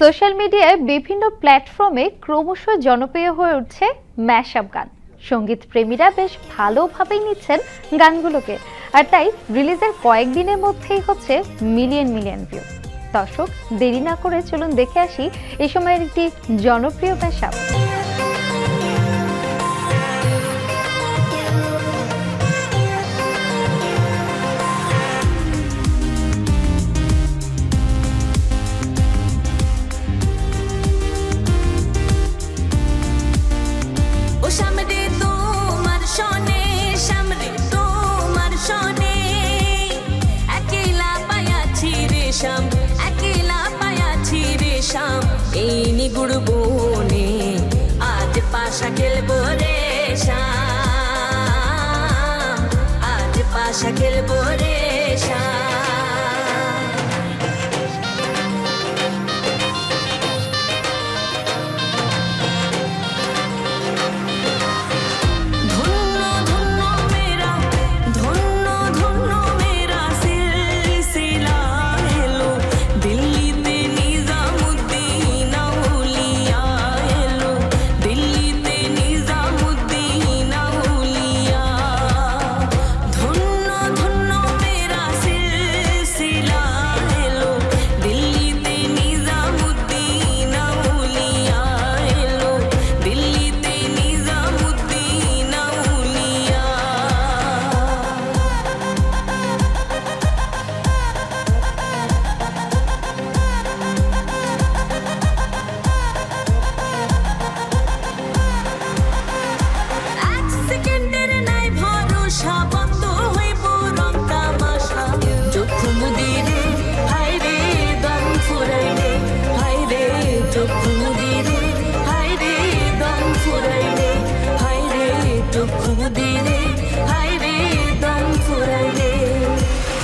Social মিডিয়ায় বিভিন্ন প্ল্যাটফর্মে ক্রমশ জনপ্রিয় হয়ে উঠছে ম্যাশআপ গান। সংগীত প্রেমীরা বেশ ভালোভাবেই নিচ্ছেন গানগুলোকে। আর তাই রিলিজের কয়েকদিনের মধ্যেই হচ্ছে মিলিয়ন মিলিয়ন ভিউ। দর্শক, দেরি না করে চলুন দেখে আসি এই সময়ের একটি জনপ্রিয় ম্যাশআপ। পায়াছি একলা পায়াছি রে শাম এই নিগুড় বনে আজ পাশা খেলব রে শাম আজ পাশা খেলব